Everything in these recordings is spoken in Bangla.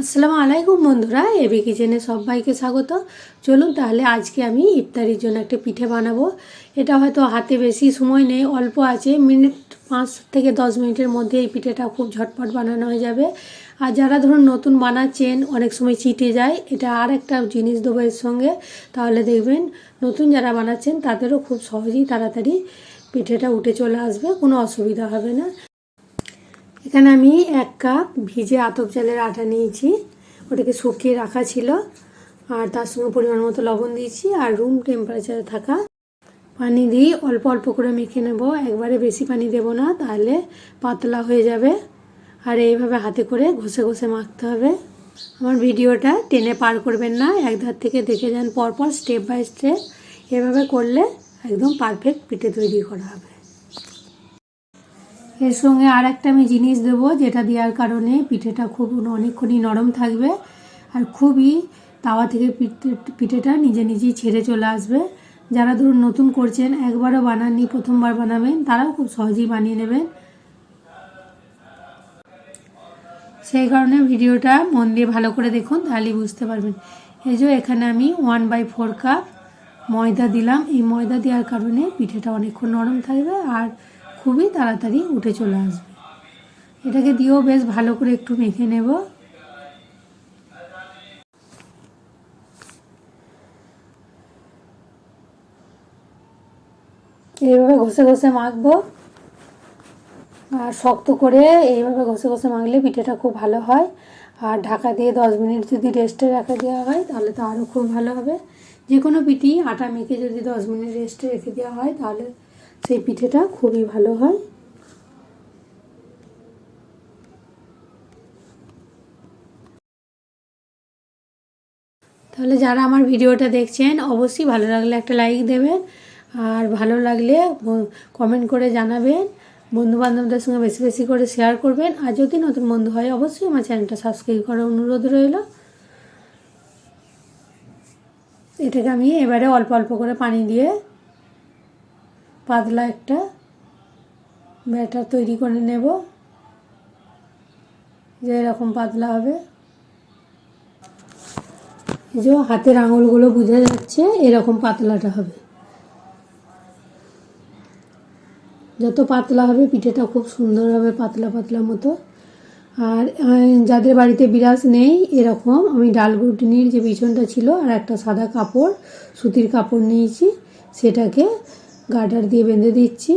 আসসালামু আলাইকুম বন্ধুরা এবি কিচেনে সবাইকে স্বাগত। চলুন তাহলে আজকে আমি ইফতারির জন্য একটা পিঠে বানাবো। এটা হয়তো হাতে বেশি সময় নেই, অল্প আছে। মিনিট পাঁচ থেকে দশ মিনিটের মধ্যে এই পিঠেটা খুব ঝটপট বানানো হয়ে যাবে। আর যারা ধরুন নতুন বানাচ্ছেন, অনেক সময় চিটে যায়, এটা আর একটা জিনিস দেবো এর সঙ্গে। তাহলে দেখবেন নতুন যারা বানাচ্ছেন, তাদেরও খুব সহজেই তাড়াতাড়ি পিঠেটা উঠে চলে আসবে, কোনো অসুবিধা হবে না। এখানে আমি এক কাপ ভিজে আতপ চালের আটা নিয়েছি। ওটাকে শুকিয়ে রাখা ছিল। আর তার সঙ্গে পরিমাণ মতো লবণ দিয়েছি। আর রুম টেম্পারেচারে থাকা পানি দিয়ে অল্প অল্প করে মেখে নেব। একবারে বেশি পানি দেব না, তাহলে পাতলা হয়ে যাবে। আর এইভাবে হাতে করে ঘষে ঘষে মাখতে হবে। আমার ভিডিওটা টেনে পার করবেন না। এক ধার থেকে দেখে যান পরপর স্টেপ বাই স্টেপ এভাবে করলে একদম পারফেক্ট পিঠে তৈরি করা হবে। এর সঙ্গে আর একটা আমি জিনিস দেবো, যেটা দেওয়ার কারণে পিঠেটা খুব অনেকক্ষণই নরম থাকবে আর খুবই তাওয়া থেকে পিঠে, পিঠেটা নিজে নিজেই ছেড়ে চলে আসবে। যারা ধরুন নতুন করছেন, একবারও বানাননি, প্রথমবার বানাবেন, তারাও খুব সহজেই বানিয়ে নেবেন। সেই কারণে ভিডিওটা মন দিয়ে ভালো করে দেখুন, তাহলেই বুঝতে পারবেন। এই যে এখানে আমি ওয়ান বাই ফোর কাপ ময়দা দিলাম। এই ময়দা দেওয়ার কারণে পিঠেটা অনেকক্ষণ নরম থাকবে আর খুবই তাড়াতাড়ি উঠে চলে আসবে। এটাকে দিয়েও বেশ ভালো করে একটু মেখে নেব। এইভাবে ঘষে ঘষে মাখবো। আর শক্ত করে এইভাবে ঘষে ঘষে মাখলে পিঠেটা খুব ভালো হয়। আর ঢাকা দিয়ে দশ মিনিট যদি রেস্টে রাখা দেওয়া হয়, তাহলে তো আরও খুব ভালো হবে। যে কোনো পিঠি আটা মেখে যদি দশ মিনিট রেস্টে রেখে দেওয়া হয়, তাহলে সেই পিঠেটা খুবই ভালো হয়। তাহলে যারা আমার ভিডিওটা দেখছেন, অবশ্যই ভালো লাগলে একটা লাইক দেবেন, আর ভালো লাগলে কমেন্ট করে জানাবেন। বন্ধু বান্ধবদের সঙ্গে বেশি বেশি করে শেয়ার করবেন, আর যদি নতুন বন্ধু হয়, অবশ্যই আমার চ্যানেলটা সাবস্ক্রাইব করার অনুরোধ রইল। এটাকে আমি এবারে অল্প অল্প করে পানি দিয়ে পাতলা একটা ব্যাটার তৈরি করে নেব। যে এরকম পাতলা হবে। যে হাতের আঙুলগুলো বোঝা যাচ্ছে এরকম পাতলাটা হবে। যত পাতলা হবে, পিঠেটা খুব সুন্দর হবে পাতলা পাতলা মতো। আর যাদের বাড়িতে বিরাজ নেই, এরকম আমি ডাল ঘুটনির যে বিছনটা ছিল আর একটা সাদা কাপড়, সুতির কাপড় নিয়েছি, সেটাকে গার্ডার দিয়ে বেঁধে দিচ্ছি।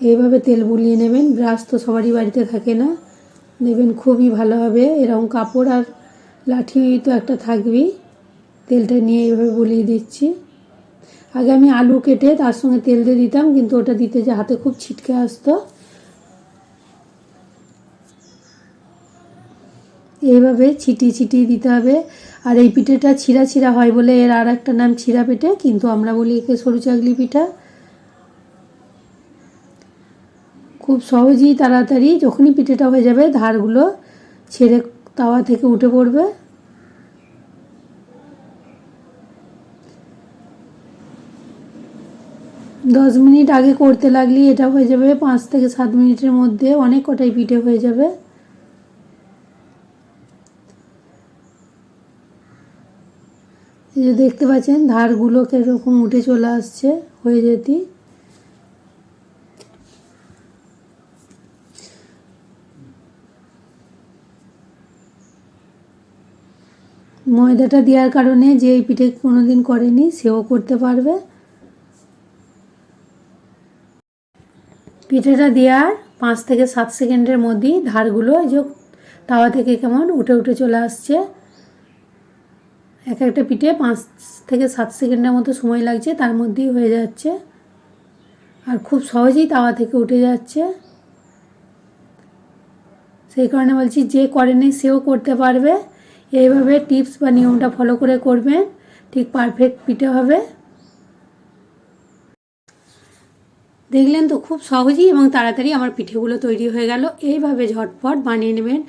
এইভাবে তেল বুলিয়ে নেবেন, ব্রাশ তো সবারই বাড়িতে থাকে না। নেবেন খুবই ভালো হবে, এরকম কাপড় আর লাঠি তো একটা থাকবেই। তেলটা নিয়ে এইভাবে বুলিয়ে দিচ্ছি। আগে আমি আলু কেটে তার সঙ্গে তেল দিয়ে দিতাম, কিন্তু ওটা দিতে যে হাতে খুব ছিটকে আসতো। এইভাবে ছিটিয়ে ছিটিয়ে দিতে হবে। আর এই পিঠেটা ছিঁড়া ছিঁড়া হয় বলে এর আর একটা নাম ছিঁড়া পিঠে, কিন্তু আমরা বলি একে সরু চাগলি পিঠা। খুব সহজেই তাড়াতাড়ি যখনই পিঠেটা হয়ে যাবে, ধারগুলো ছেড়ে তাওয়া থেকে উঠে পড়বে। দশ মিনিট আগে করতে লাগলে এটা হয়ে যাবে, পাঁচ থেকে সাত মিনিটের মধ্যে অনেক কটাই পিঠে হয়ে যাবে। যে দেখতে পাচ্ছেন, ধারগুলো কীরকম উঠে চলে আসছে, হয়ে যেতি ময়দাটা দেওয়ার কারণে যে এই পিঠে কোনো দিন করেনি, সেও করতে পারবে। পিঠেটা দেওয়ার পাঁচ থেকে সাত সেকেন্ডের মধ্যেই ধারগুলো এই যে তাওয়া থেকে কেমন উঠে উঠে চলে আসছে। এক একটা পিঠে পাঁচ থেকে সাত সেকেন্ডের মতো সময় লাগছে, তার মধ্যেই হয়ে যাচ্ছে। আর খুব সহজেই তাওয়া থেকে উঠে যাচ্ছে। সেই কারণে বলছি যে করেনি, সেও করতে পারবে। এইভাবে টিপস বা নিয়মটা ফলো করে করবেন ঠিক পারফেক্ট পিঠে হবে। দেখলেন তো খুব সহজেই এবং তাড়াতাড়ি আমার পিঠেগুলো তৈরি হয়ে গেল। এইভাবে ঝটপট বানিয়ে নেবেন।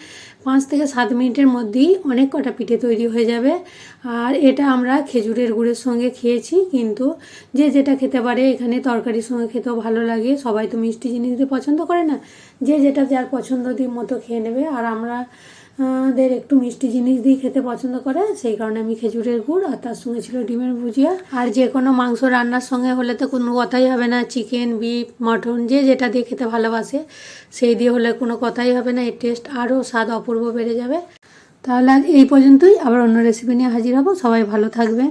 পাঁচ থেকে সাত মিনিটের মধ্যেই অনেক কটা পিঠে তৈরি হয়ে যাবে। আর এটা আমরা খেজুরের গুড়ের সঙ্গে খেয়েছি, কিন্তু যে যেটা খেতে পারে এখানে তরকারির সঙ্গে খেতেও ভালো লাগে। সবাই তো মিষ্টি জিনিস দিয়ে পছন্দ করে না। যে যেটা যার পছন্দ দিয়ে মতো খেয়ে নেবে। আর আমরা দের একটু মিষ্টি জিনিস দিয়ে খেতে পছন্দ করে, সেই কারণে আমি খেজুরের গুড় আর তার সঙ্গে ছিল ডিমের ভুজিয়া। আর যে কোনো মাংস রান্নার সঙ্গে হলে তো কোনো কথাই হবে না, চিকেন, বিফ, মটন, যে যেটা দিয়ে খেতে ভালোবাসে, সেই দিয়ে হলে কোনো কথাই হবে না, এর টেস্ট আরও স্বাদ অপূর্ব বেড়ে যাবে। তাহলে আজ এই পর্যন্তই, আবার অন্য রেসিপি নিয়ে হাজির হব, সবাই ভালো থাকবেন।